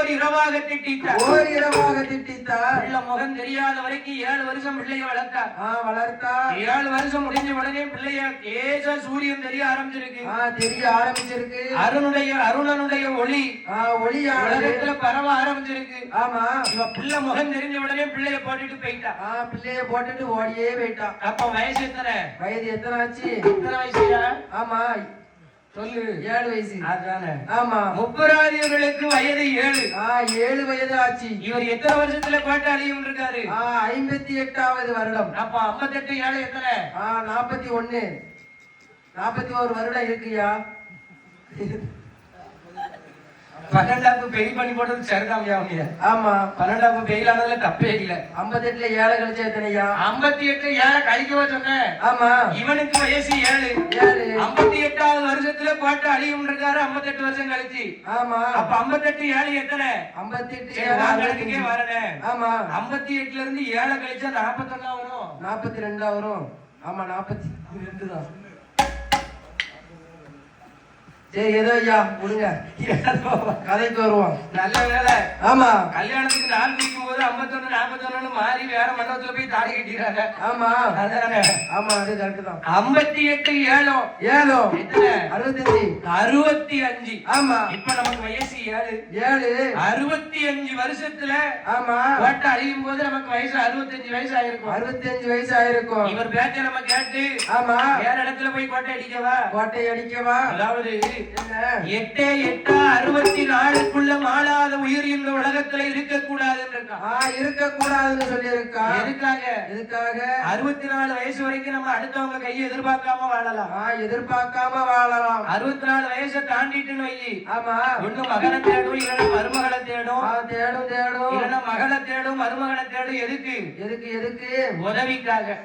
ஓர் இரவாக திட்டித்தார் ஓர் இரவாக திட்டித்தார். பிள்ளை முகம் தெரியாத வரைக்கும் ஏழு வருஷம் பிள்ளைய வளர்த்தார். ஆ வளர்த்தார். ஏழு வருஷம் முடிஞ்ச உடனே பிள்ளைய ஏச சூரியன் தெரிய ஆரம்பிச்சிருக்கு. ஆ தெரிய ஆரம்பிச்சிருக்கு. அருணுடைய அருணனுடைய ஒளி ஆ ஒளியானது. உலகத்துல பரவ ஆரம்பிச்சிருக்கு. ஆமா. இவ பிள்ளை முகம் தெரிஞ்ச உடனே பிள்ளைய போட்டுட்டு போயிட்டா. ஆ பிள்ளைய போட்டுட்டு ஓடியே போயிட்டான் அப்ப வயசு எத்தனை? வயது எத்தனை ஆச்சு? எத்தனை வயசுயா ஆமா. சொல்லு. ஏழு வயசு. அதானே? ஆமா. முப்பராதியர்களுக்கு வயது ஏழு. ஆ ஏழு வயது ஆச்சு. இவர் எத்தனை வருஷத்துல கோட்டை அழியும் இருக்காரு ஐம்பத்தி எட்டாவது வருடம். அப்ப ஐம்பத்தெட்டு ஏழு எத்தனை? நாற்பத்தி ஒண்ணு. நாற்பத்தி ஒரு வருடம் இருக்குயா பன்னெண்டாப்பு பெயில் பண்ணி போட்டது சரிதாமியா அவங்க ஆமா. பன்னெண்டாப்பு பெயில் ஆனதுல தப்பே இல்ல. ஐம்பத்தி எட்டுல ஏழை கழிச்சா எத்தனையா ஐம்பத்தி எட்டு ஏழை கழிக்கவா சொன்னேன் ஆமா. இவனுக்கு வயசு ஏழு. ஏழு. ஐம்பத்தி எட்டாவது வருஷத்துல கோட்டை அழியும் இருக்காரு ஐம்பத்தெட்டு வருஷம் கழிச்சு. ஆமா. அப்ப ஐம்பத்தெட்டு ஏழு எத்தனை? ஐம்பத்தி எட்டு சரி, ஏழு உன் கணக்குக்கே வரேன் ஆமா. ஐம்பத்தி எட்டுல இருந்து ஏழை கழிச்சா நாற்பத்தொன்னா வரும். நாற்பத்தி ரெண்டா வரும். ஆமா நாற்பத்தி ரெண்டு தான். சரி ஏதோ ஐயா விடுங்க கதைக்கு வருவோம். நல்ல வேலை ஆமா. கல்யாணத்துக்கு நாள் நிற்கும் போது ஐம்பத்தொன்னு நாற்பத்தொன்னு மாறி வேற மண்டபத்துல போய் தாடி கட்டிடுறாங்க. ஆமா. அதானே? ஆமா அது கரெக்ட் தான். ஐம்பத்தி எட்டு ஏழோ. ஏழோ. அறுபத்தஞ்சு. அறுபத்தி அஞ்சு. ஆமா. இப்ப நமக்கு வயசு ஏழு. ஏழு. அறுபத்தி அஞ்சு வருஷத்துல ஆமா. கோட்டை அழியும் போது நமக்கு வயசு அறுபத்தஞ்சு வயசு ஆயிருக்கும். அறுபத்தஞ்சு வயசு ஆயிருக்கும். இவர் பேச்ச நம்ம கேட்டு ஆமா. வேற இடத்துல போய் கோட்டை அடிக்கவா? கோட்டை அடிக்கவா? அதாவது எட்டே எட்டா அறுபத்தி நாலுக்குள்ள மாளாத உயிர் இந்த உலகத்துல இருக்க கூடாதுன்னு இருக்கான் ஆ இருக்க கூடாதுன்னு சொல்லி இருக்கா எதுக்காக? எதுக்காக? அறுபத்தி நாலு வயசு வரைக்கும் நம்ம அடுத்தவங்க கையை எதிர்பார்க்காம வாழலாம். எதிர்பார்க்காம வாழலாம். அறுபத்தி நாலு வயசை தாண்டிட்டுன்னு வை. ஆமா. ஒண்ணு மகனை தேடும் இல்லைன்னா மருமகளை தேடும். தேடும் தேடும். இல்லைன்னா மகளை தேடும் மருமகனை தேடும் எதுக்கு? எதுக்கு எதுக்கு? உதவிக்காக.